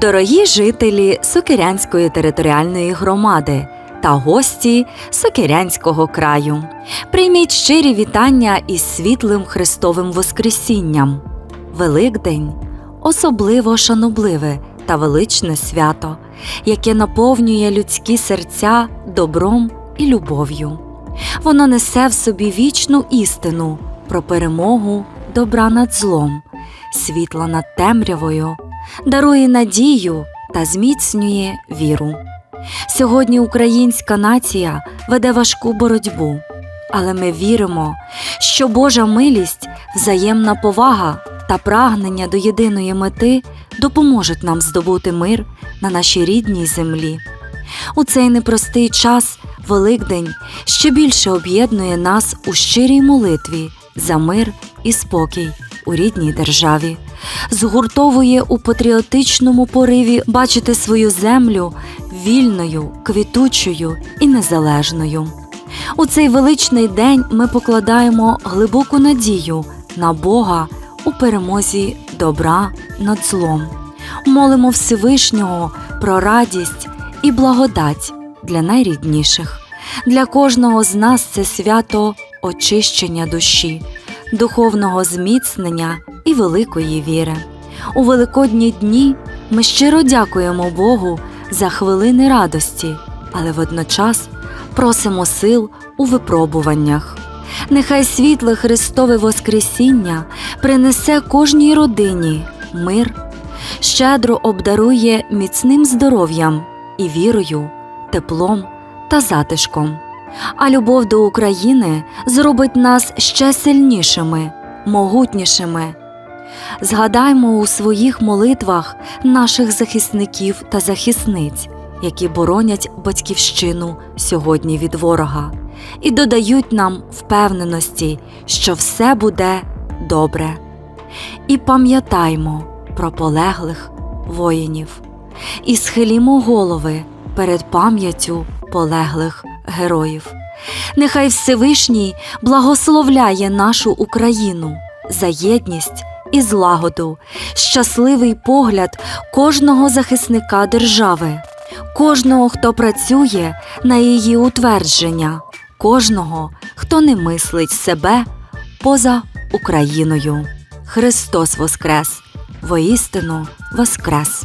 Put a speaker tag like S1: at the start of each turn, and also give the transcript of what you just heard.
S1: Дорогі жителі Сокирянської територіальної громади та гості Сокирянського краю, прийміть щирі вітання із світлим Христовим Воскресінням. Великдень особливо шанобливе та величне свято, яке наповнює людські серця добром і любов'ю. Воно несе в собі вічну істину про перемогу добра над злом, світла над темрявою, дарує надію та зміцнює віру. Сьогодні українська нація веде важку боротьбу, але ми віримо, що Божа милість, взаємна повага та прагнення до єдиної мети допоможуть нам здобути мир на нашій рідній землі. У цей непростий час Великдень ще більше об'єднує нас у щирій молитві за мир і спокій у рідній державі, згуртовує у патріотичному пориві бачити свою землю вільною, квітучою і незалежною. У цей величний день ми покладаємо глибоку надію на Бога у перемозі добра над злом. Молимо Всевишнього про радість і благодать для найрідніших. Для кожного з нас це свято очищення душі, духовного зміцнення і великої віри. У великодні дні ми щиро дякуємо Богу за хвилини радості, але водночас просимо сил у випробуваннях. Нехай світле Христове Воскресіння принесе кожній родині мир, щедро обдарує міцним здоров'ям і вірою, теплом та затишком. А любов до України зробить нас ще сильнішими, могутнішими. Згадаймо у своїх молитвах наших захисників та захисниць, які боронять батьківщину сьогодні від ворога, і додають нам впевненості, що все буде добре. І пам'ятаймо про полеглих воїнів, і схилімо голови перед пам'яттю полеглих героїв. Нехай Всевишній благословляє нашу Україну за єдність і злагоду, щасливий погляд кожного захисника держави, кожного, хто працює на її утвердження, кожного, хто не мислить себе поза Україною. Христос Воскрес! Воістину Воскрес!